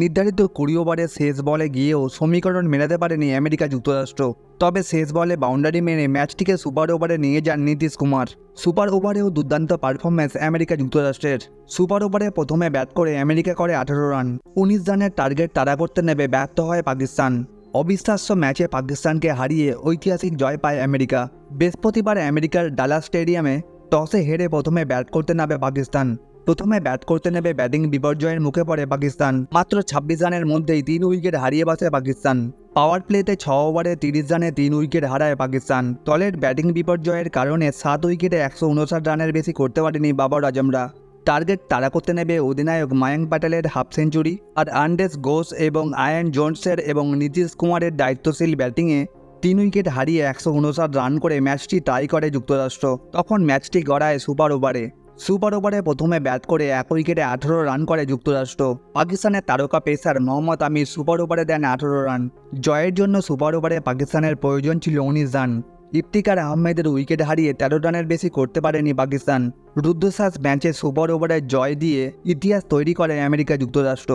নির্ধারিত কুড়ি ওভারের শেষ বলে গিয়েও সমীকরণ মেলাতে পারেনি আমেরিকা যুক্তরাষ্ট্র। তবে শেষ বলে বাউন্ডারি মেনে ম্যাচটিকে সুপার ওভারে নিয়ে যান নীতিশ কুমার। সুপার ওভারেও দুর্দান্ত পারফরম্যান্স আমেরিকা যুক্তরাষ্ট্রের। সুপার ওভারে প্রথমে ব্যাট করে আমেরিকা করে আঠারো রান। উনিশ রানের টার্গেট তাড়া করতে নেবে ব্যর্থ হয় পাকিস্তান। অবিশ্বাস্য ম্যাচে পাকিস্তানকে হারিয়ে ঐতিহাসিক জয় পায় আমেরিকা। বৃহস্পতিবার আমেরিকার ডালাস স্টেডিয়ামে টসে হেরে প্রথমে ব্যাট করতে নামে পাকিস্তান। প্রথমে ব্যাট করতে নেবে ব্যাটিং বিপর্যয়ের মুখে পড়ে পাকিস্তান। মাত্র ছাব্বিশ রানের মধ্যেই তিন উইকেট হারিয়ে বসে পাকিস্তান। পাওয়ার প্লেতে ছ ওভারে তিরিশ রানে তিন উইকেট হারায় পাকিস্তান। দলের ব্যাটিং বিপর্যয়ের কারণে সাত উইকেটে একশো উনষাট রানের বেশি করতে পারেনি বাবর আজমরা। টার্গেট তাড়া করতে নেবে অধিনায়ক মায়াঙ্ক প্যাটেলের হাফ সেঞ্চুরি আর আন্ডেস ঘোষ এবং আয়ন জোনসের এবং নীতিশ কুমারের দায়িত্বশীল ব্যাটিংয়ে তিন উইকেট হারিয়ে একশো উনষাট রান করে ম্যাচটি টাই করে যুক্তরাষ্ট্র। তখন ম্যাচটি গড়ায় সুপার ওভারে। সুপার ওভারে প্রথমে ব্যাট করে এক উইকেটে আঠারো রান করে যুক্তরাষ্ট্র। পাকিস্তানের তারকা পেসার মোহাম্মদ আমির সুপার ওভারে দেন আঠারো রান। জয়ের জন্য সুপার ওভারে পাকিস্তানের প্রয়োজন ছিল উনিশ রান। ইফতিকার আহমেদের উইকেট হারিয়ে তেরো রানের বেশি করতে পারেনি পাকিস্তান। রুদ্ধশ্বাস ম্যাচে সুপার ওভারে জয় দিয়ে ইতিহাস তৈরি করে আমেরিকা যুক্তরাষ্ট্র।